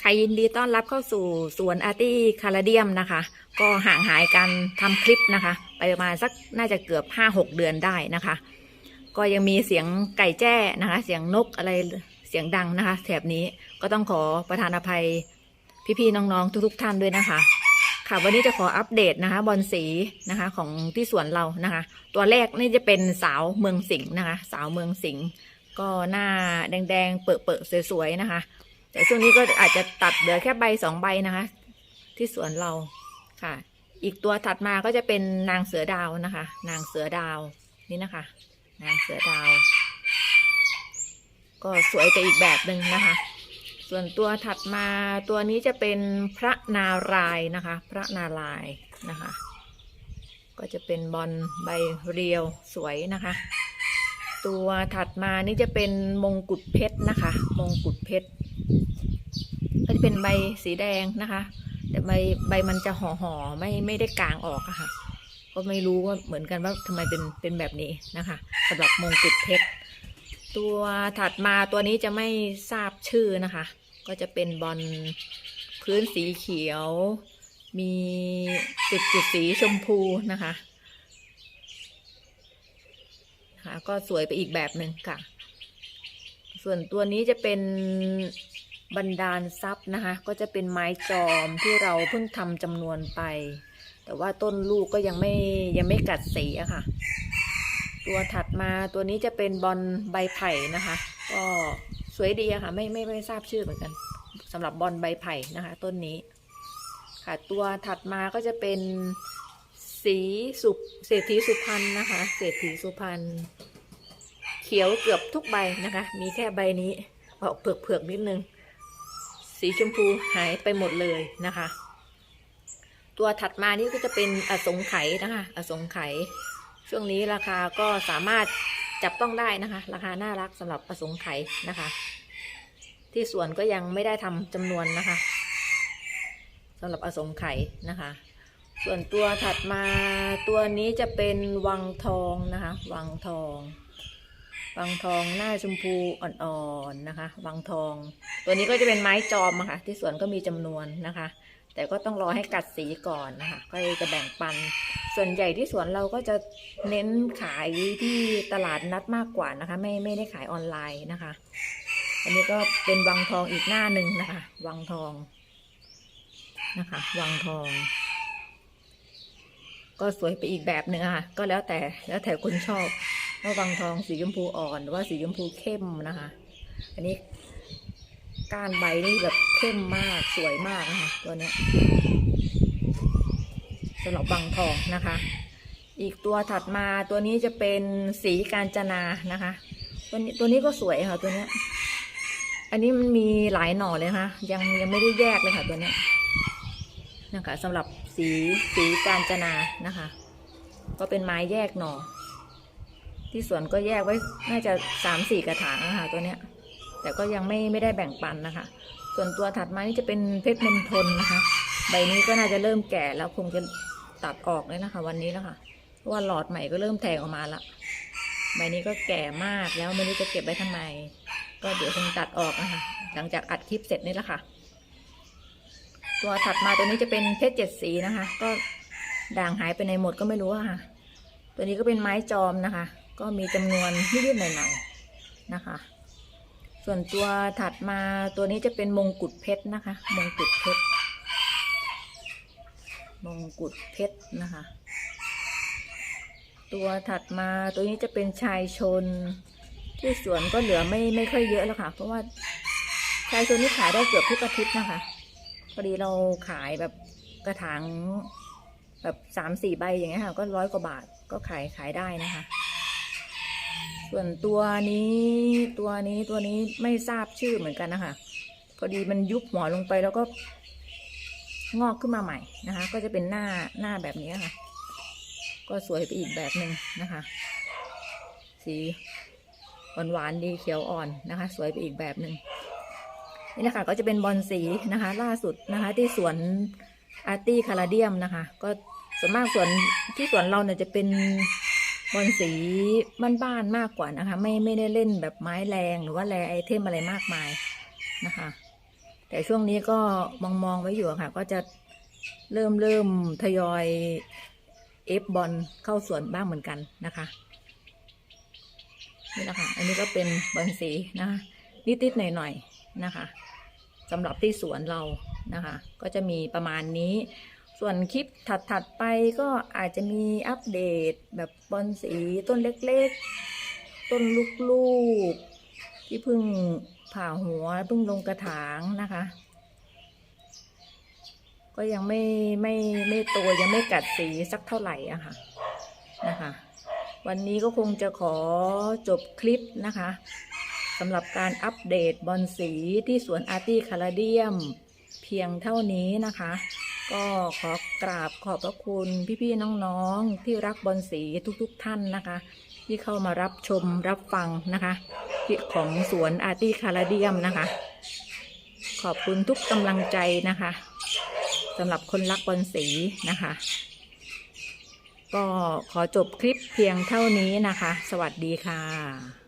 ใครยินดีต้อนรับเข้าสู่สวนอาร์ตี้คาราเดียมนะคะ ก็ห่างหายการทำคลิปนะคะ ไปประมาณสักน่าจะเกือบ5-6เดือนได้นะคะ ก็ยังมีเสียงไก่แจ้นะคะ เสียงนกอะไรเสียงดังนะคะ แถบนี้ก็ต้องขอประทานอภัยพี่ๆน้องๆทุกๆท่านด้วยนะคะ ค่ะวันนี้จะขออัปเดตนะคะบอลสีนะคะของที่สวนเรานะคะ ตัวแรกนี่จะเป็นสาวเมืองสิงห์นะคะ สาวเมืองสิงห์ก็หน้าแดงๆเปิดๆสวยๆนะคะ แต่ช่วงนี้ก็อาจจะตัดเหลือแค่ใบสองใบนะคะ ที่สวนเราค่ะ อีกตัวถัดมาก็จะเป็นนางเสือดาวนะคะ นางเสือดาวนี่นะคะ นางเสือดาว ก็สวยไปอีกแบบหนึ่งนะคะ ส่วนตัวถัดมาตัวนี้จะเป็นพระนารายนะคะ พระนารายนะคะ ก็จะเป็นบอลใบเรียวสวยนะคะ ตัวถัดมานี่จะเป็นมงกุฎเพชรนะคะ มงกุฎเพชรก็จะเป็นใบสีแดงนะคะ แต่ใบใบมันจะห่อห่อไม่ไม่ได้กลางออกอะค่ะ ก็ไม่รู้ว่าเหมือนกันว่าทำไมเป็นเป็นแบบนี้นะคะสำหรับมงกุฎเพชรตัวถัดมาตัวนี้จะไม่ทราบชื่อนะคะ ก็จะเป็นบอลพื้นสีเขียว มีจุดจุดสีชมพูนะคะ ค่ะ ก็สวยไปอีกแบบหนึ่งค่ะ ส่วนตัวนี้จะเป็นบันดาลทรัพย์นะคะ ก็จะเป็นไม้จอมที่เราเพิ่งทำจำนวนไป แต่ว่าต้นลูกก็ยังไม่ยังไม่กัดสีอะค่ะ ตัวถัดมาตัวนี้จะเป็นบอลใบไผ่นะคะ ก็สวยดีอะค่ะ ไม่ไม่ไม่ทราบชื่อเหมือนกันสำหรับบอลใบไผ่นะคะ ต้นนี้ ค่ะ ตัวถัดมาก็จะเป็น สีสุเศรษฐีสุพรรณนะคะ เศรษฐีสุพรรณเขียวเกือบทุกใบนะคะ มีแค่ใบนี้ออกเผือกเผือกๆนิดนึง สีชมพูหายไปหมดเลยนะคะ ตัวถัดมานี่ก็จะเป็นอสงไขยนะคะ อสงไขยช่วงนี้ราคาก็สามารถจับต้องได้นะคะ ราคาน่ารักสำหรับอสงไขยนะคะ ที่สวนก็ยังไม่ได้ทำจำนวนนะคะสำหรับอสงไขยนะคะ ส่วนตัวถัดมาตัวนี้จะเป็นวังทองนะคะ วังทอง วังทองหน้าชมพูอ่อนๆนะคะ วังทอง ตัวนี้ก็จะเป็นไม้จอมะค่ะ ที่สวนก็มีจำนวนนะคะ แต่ก็ต้องรอให้กัดสีก่อนนะคะ ก็จะแบ่งปัน ส่วนใหญ่ที่สวนเราก็จะเน้นขายที่ตลาดนัดมากกว่านะคะ ไม่ไม่ได้ขายออนไลน์นะคะ อันนี้ก็เป็นวังทองอีกหน้าหนึ่งนะคะ วังทองนะคะ วังทอง ก็สวยไปอีกแบบหนึ่งค่ะ ก็แล้วแต่แล้วแต่คนชอบว่าวังทองสีชมพูอ่อนหรือว่าสีชมพูเข้มนะคะ อันนี้ก้านใบนี่แบบเข้มมากสวยมากนะคะตัวเนี้ยสำหรับวังทองนะคะ อีกตัวถัดมาตัวนี้จะเป็นสีกาญจนานะคะ ตัวนี้ตัวนี้ก็สวยค่ะตัวเนี้ยอันนี้มันมีหลายหน่อเลยนะคะยังยังไม่ได้แยกเลยค่ะตัวเนี้ย นะคะสำหรับสีสีกาญจนานะคะ ก็เป็นไม้แยกหน่อ ที่สวนก็แยกไว้น่าจะสามสี่กระถางนะคะตัวเนี้ย แต่ก็ยังไม่ไม่ได้แบ่งปันนะคะ ส่วนตัวถัดมานี่จะเป็นเพชรมณฑลนะคะ ใบนี้ก็น่าจะเริ่มแก่แล้วคงจะตัดออกเลยนะคะ วันนี้แล้วค่ะเพราะว่าหลอดใหม่ก็เริ่มแทงออกมาละใบนี้ก็แก่มากแล้วไม่รู้จะเก็บไว้ทำไม ก็เดี๋ยวคงตัดออกนะคะหลังจากอัดคลิปเสร็จนี่แหละค่ะ ตัวถัดมาตัวนี้จะเป็นเพชรเจ็ดสีนะคะ ก็ด่างหายไปในหมดก็ไม่รู้ค่ะ ตัวนี้ก็เป็นไม้จอมนะคะ ก็มีจำนวนนิดๆหน่อยๆนะคะ ส่วนตัวถัดมาตัวนี้จะเป็นมงกุฎเพชรนะคะ มงกุฎเพชรมงกุฎเพชรนะคะ ตัวถัดมาตัวนี้จะเป็นชายชน ที่สวนก็เหลือไม่ไม่ค่อยเยอะแล้วค่ะ เพราะว่าชายชนนี่ขายได้เกือบทุกอาทิตย์นะคะ พอดีเราขายแบบกระถางแบบสามสี่ใบอย่างเงี้ยค่ะ ก็ร้อยกว่าบาทก็ขายขายได้นะคะ ส่วนตัวนี้ตัวนี้ตัวนี้ไม่ทราบชื่อเหมือนกันนะคะพอดีมันยุบหัวลงไปแล้วก็งอกขึ้นมาใหม่นะคะ ก็จะเป็นหน้าหน้าแบบนี้ค่ะ ก็สวยไปอีกแบบหนึ่งนะคะ สีหวานหวานๆดีเขียวอ่อนนะคะ สวยไปอีกแบบหนึ่ง นี่นะคะก็จะเป็นบอลสีนะคะ ล่าสุดนะคะที่สวนอาร์ตี้คาราเดียมนะคะ ก็ส่วนมากสวนที่สวนเราเนี่ยจะเป็นบอลสีบ้านๆมากกว่านะคะ ไม่ไม่ได้เล่นแบบไม้แรงหรือว่าแรไอเทมอะไรมากมายนะคะ แต่ช่วงนี้ก็มองมองไว้อยู่ะค่ะ ก็จะเริ่มเริ่มทยอยเอฟบอลเข้าสวนบ้างเหมือนกันนะคะนี่แหละค่ะ อันนี้ก็เป็นบอลสีนะคะนิดๆหน่อยๆ นะคะสำหรับที่สวนเรานะคะ ก็จะมีประมาณนี้ ส่วนคลิปถัด ๆ ไปก็อาจจะมีอัปเดตแบบบอลสีต้นเล็กๆ ต้นลูกๆ ที่เพิ่งผ่าหัวเพิ่งลงกระถางนะคะ ก็ยังไม่ไม่ไม่โตยังไม่กัดสีสักเท่าไหร่อะค่ะนะคะ วันนี้ก็คงจะขอจบคลิปนะคะ สำหรับการอัปเดตบอลสีที่สวนอาร์ตี้คาราเดียม เพียงเท่านี้นะคะ ก็ขอกราบขอบพระคุณพี่ๆน้องๆ ที่รักบอลสีทุกๆท่านนะคะ ที่เข้ามารับชมรับฟังนะคะที่ของสวนอาร์ตี้คาราเดียมนะคะ ขอบคุณทุกกำลังใจนะคะสำหรับคนรักบอลสีนะคะ ก็ขอจบคลิปเพียงเท่านี้นะคะ สวัสดีค่ะ